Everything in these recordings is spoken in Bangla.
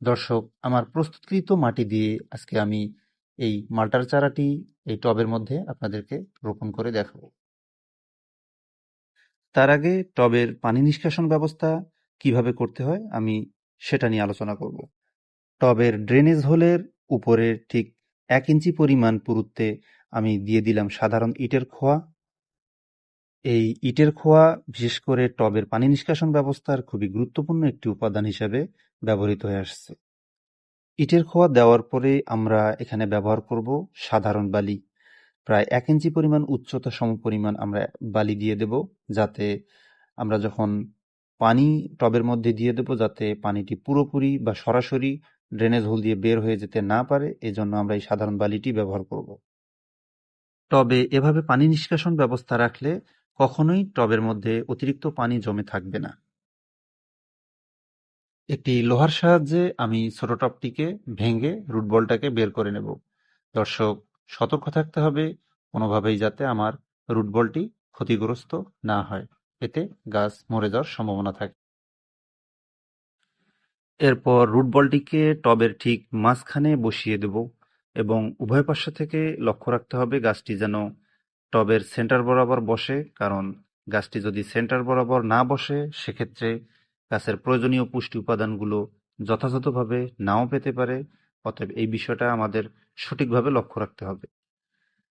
দর্শক, আমার প্রস্তুতকৃত মাটি দিয়ে আজকে আমি এই মালটার চারাটি এই টবের মধ্যে আপনাদেরকে রোপণ করে দেখাবো। তার আগে টবের পানি নিষ্কাশন ব্যবস্থা কীভাবে করতে হয় আমি সেটা নিয়ে আলোচনা করব। টবের ড্রেনেজ হোলের উপরের ঠিক এক ইঞ্চি পরিমাণ পুরুত্বে আমি দিয়ে দিলাম সাধারণ ইটের খোয়া। এই ইটের খোয়া, বিশেষ করে টবের পানি নিষ্কাশন ব্যবস্থার খুবই গুরুত্বপূর্ণ একটি উপাদান হিসেবে ব্যবহৃত হয়ে আসছে। ইটের খোয়া দেওয়ার পরে আমরা এখানে ব্যবহার করব সাধারণ বালি। প্রায় এক ইঞ্চি পরিমাণ উচ্চতা সম পরিমাণ আমরা বালি দিয়ে দেব যাতে আমরা যখন পানি টবের মধ্যে দিয়ে দেব যাতে পানিটি পুরোপুরি বা সরাসরি ড্রেনেজ হোল দিয়ে বের হয়ে যেতে না পারে, এজন্য আমরা এই সাধারণ বালিটি ব্যবহার করব। টবে এভাবে পানি নিষ্কাশন ব্যবস্থা রাখলে কখনোই টবের মধ্যে অতিরিক্ত পানি জমে থাকবে না। একটি লোহার সাহায্যে আমি ছোট টবটিকে ভেঙে রুট বলটাকে বের করে নেব। দর্শক, সতর্ক থাকতে হবে কোনোভাবেই যাতে আমার রুট বলটি ক্ষতিগ্রস্ত না হয়। এতে গাছ মরে যাওয়ার সম্ভাবনা থাকে। এরপর রুট বলটিকে টবের ঠিক মাঝখানে বসিয়ে দেব এবং উভয় পার্শ্ব থেকে লক্ষ্য রাখতে হবে গাছটি যেন টবের সেন্টার বরাবর বসে, কারণ গাছটি যদি সেন্টার বরাবর না বসে, সেক্ষেত্রে গাছের প্রয়োজনীয় পুষ্টি উপাদানগুলো যথাযথভাবে নাও পেতে পারে। অতএব এই বিষয়টা আমাদের সঠিকভাবে লক্ষ্য রাখতে হবে।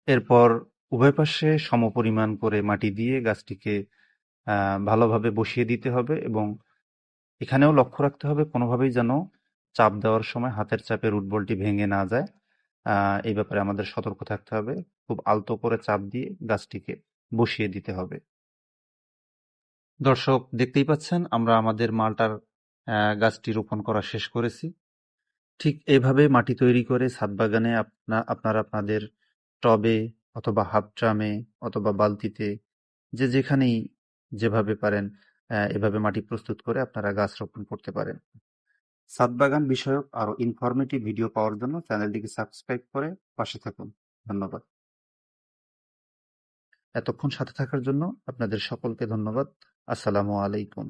এরপর উভয় পাশে সমপরিমাণ করে মাটি দিয়ে গাছটিকে ভালোভাবে বসিয়ে দিতে হবে এবং এখানেও লক্ষ্য রাখতে হবে কোনোভাবেই যেন চাপ দেওয়ার সময় হাতের চাপে রুট বলটি ভেঙে না যায়। এই ব্যাপারে আমাদের সতর্ক থাকতে হবে। খুব আলতো করে চাপ দিয়ে গাছটিকে বসিয়ে দিতে হবে। দর্শক, দেখতেই পাচ্ছেন, আমরা আমাদের মালটার গাছটি রোপণ করা শেষ করেছি। ঠিক এইভাবে মাটি তৈরি করে ছাদ বাগানে আপনারা আপনাদের টবে অথবা হাফ ড্রামে অথবা বালতিতে যে যেখানেই যেভাবে পারেন এভাবে মাটি প্রস্তুত করে আপনারা গাছ রোপণ করতে পারেন। ছাদ বাগান বিষয়ক আরও ইনফরমেটিভ ভিডিও পাওয়ার জন্য চ্যানেলটিকে সাবস্ক্রাইব করে পাশে থাকুন। ধন্যবাদ। এতক্ষণ সাথে থাকার জন্য আপনাদের সকলকে ধন্যবাদ। আসসালামু আলাইকুম।